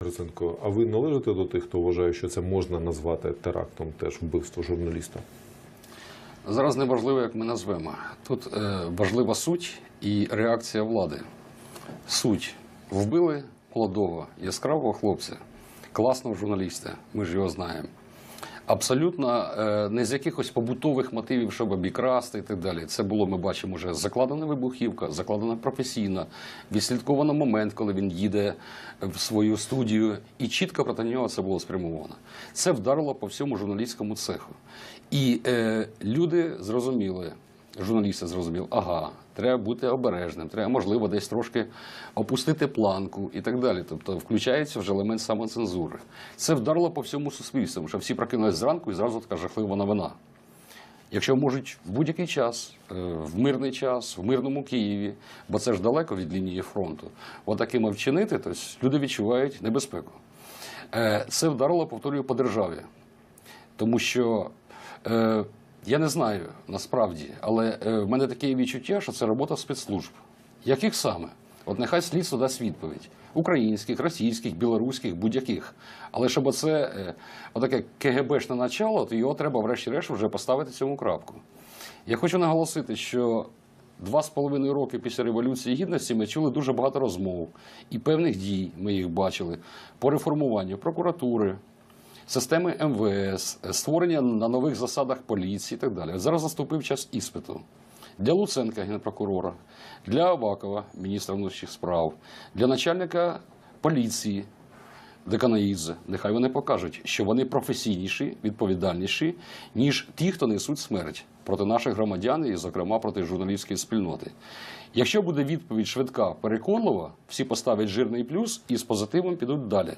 Гриценко, а ви належите до тих, хто вважає, що це можна назвати терактом, теж вбивство журналіста? Зараз не важливо, як ми назвемо. Тут е, важлива суть і реакція влади. Суть вбили молодого, яскравого хлопця, класного журналіста, ми ж його знаємо. Абсолютно е, не з якихось побутових мотивів, щоб обікрасти і так далі. Це було, ми бачимо, вже закладена вибухівка, закладена професійна, відслідковано момент, коли він їде в свою студію, і чітко проти нього це було спрямовано. Це вдарило по всьому журналістському цеху. І е, люди зрозуміли, журналісти зрозуміли, ага, треба бути обережним, треба, можливо, десь трошки опустити планку і так далі. Тобто включається вже елемент самоцензури. Це вдарило по всьому суспільству, що всі прокинулись зранку і зразу така жахлива новина. Якщо можуть в будь-який час, е, в мирний час, в мирному Києві, бо це ж далеко від лінії фронту, отакими вчинити, то люди відчувають небезпеку. Е, Це вдарило, повторюю, по державі. Тому що е, я не знаю насправді, але е, в мене таке відчуття, що це робота спецслужб. Яких саме? От нехай слідство дасть відповідь: українських, російських, білоруських, будь-яких. Але щоб оце е, отаке КГБшне начало, то його треба, врешті-решт, вже поставити цьому крапку. Я хочу наголосити, що два з половиною роки після Революції Гідності ми чули дуже багато розмов і певних дій, ми їх бачили, по реформуванню прокуратури, системи МВС, створення на нових засадах поліції і так далі. Зараз наступив час іспиту. Для Луценка, генпрокурора, для Авакова, міністра внутрішніх справ, для начальника поліції Деканаїдзе. Нехай вони покажуть, що вони професійніші, відповідальніші, ніж ті, хто несуть смерть проти наших громадян і, зокрема, проти журналістської спільноти. Якщо буде відповідь швидка, переконлива, всі поставлять жирний плюс і з позитивом підуть далі.